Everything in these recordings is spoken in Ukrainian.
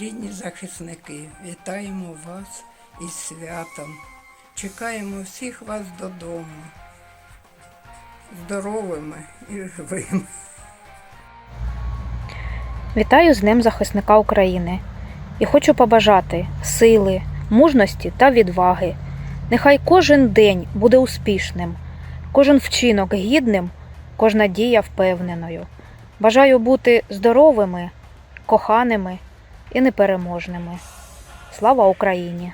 Рідні захисники, вітаємо вас із святом. Чекаємо всіх вас додому. Здоровими і живими. Вітаю з Днем захисника України і хочу побажати сили, мужності та відваги. Нехай кожен день буде успішним, кожен вчинок гідним, кожна дія впевненою. Бажаю бути здоровими, коханими і непереможними. Слава Україні!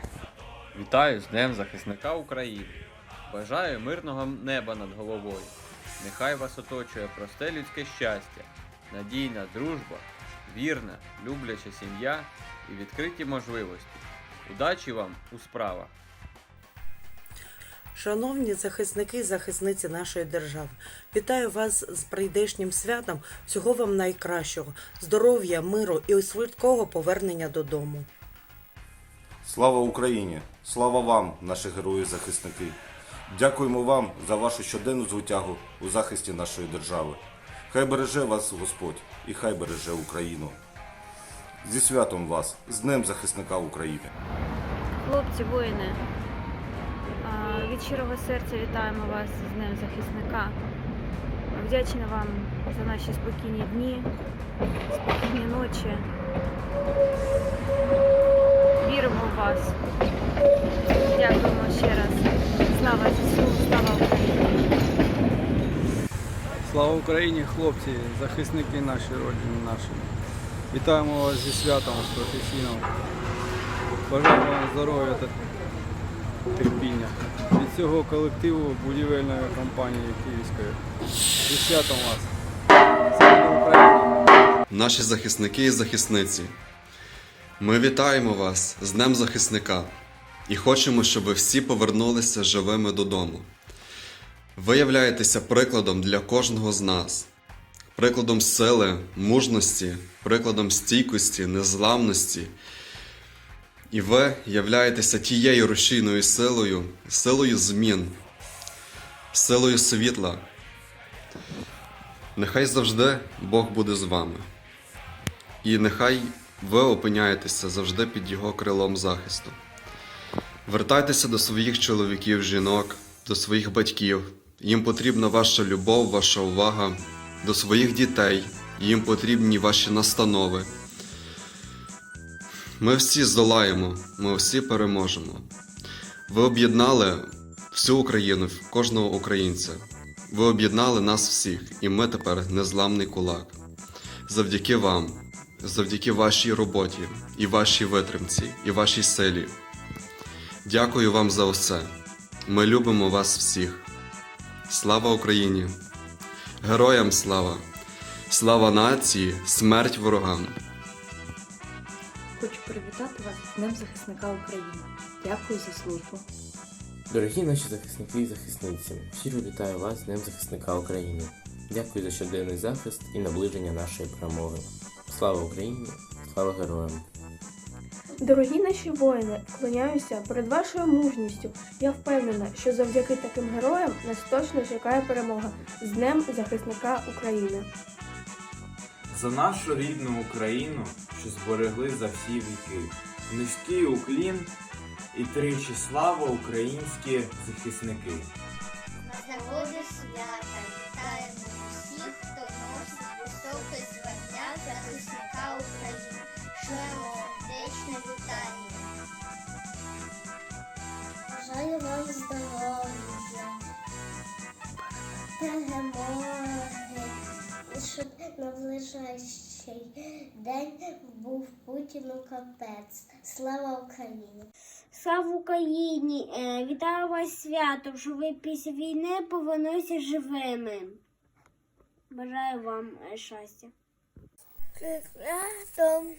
Вітаю з Днем захисника України. Бажаю мирного неба над головою. Нехай вас оточує просте людське щастя, надійна дружба, вірна, любляча сім'я і відкриті можливості. Удачі вам у справах! Шановні захисники і захисниці нашої держави, вітаю вас з прийдешнім святом. Всього вам найкращого, здоров'я, миру і швидкого повернення додому. Слава Україні! Слава вам, наші герої-захисники! Дякуємо вам за вашу щоденну звитягу у захисті нашої держави. Хай береже вас Господь і хай береже Україну. Зі святом вас, з Днем захисника України! Хлопці, воїни, від щирого серця вітаємо вас з Днем захисника. Вдячна вам за наші спокійні дні, спокійні ночі. Віримо в вас. Дякуємо ще раз. Слава ЗСУ, слава Україні! Слава Україні, хлопці, захисники наші, родини наші. Вітаємо вас зі святом, з професійним. Бажаємо вам здоров'я та терпіння. Від цього колективу будівельної компанії Київської. Зі вас. Наші захисники і захисниці. Ми вітаємо вас з Днем захисника і хочемо, щоб ви всі повернулися живими додому. Ви являєтеся прикладом для кожного з нас, прикладом сили, мужності, прикладом стійкості, незламності. І ви являєтеся тією рушійною силою, силою змін, силою світла. Нехай завжди Бог буде з вами. І нехай ви опиняєтеся завжди під Його крилом захисту. Вертайтеся до своїх чоловіків, жінок, до своїх батьків. Їм потрібна ваша любов, ваша увага, до своїх дітей. Їм потрібні ваші настанови. Ми всі здолаємо, ми всі переможемо. Ви об'єднали всю Україну, кожного українця. Ви об'єднали нас всіх, і ми тепер незламний кулак. Завдяки вам, завдяки вашій роботі, і вашій витримці, і вашій силі. Дякую вам за все. Ми любимо вас всіх. Слава Україні! Героям слава! Слава нації, смерть ворогам! Хочу привітати вас з Днем захисника України. Дякую за службу. Дорогі наші захисники і захисниці, щиро вітаю вас з Днем захисника України. Дякую за щоденний захист і наближення нашої перемоги. Слава Україні! Слава героям! Дорогі наші воїни, вклоняюся перед вашою мужністю. Я впевнена, що завдяки таким героям нас точно чекає перемога з Днем захисника України. За нашу рідну Україну, що зберегли за всі віки. Низький уклін і тричі слава українські захисники. На свята вітаємо усіх, хто носить високе звання захисника України. Шлемо сердечне вітання. Бажаю вам здоров'я, перемоги, щоб наближаючий день був Путіну капець. Слава Україні! Слава Україні! Е, Вітаю вас свято, що ви після війни повернулися живими. Бажаю вам е, щастя. Разом.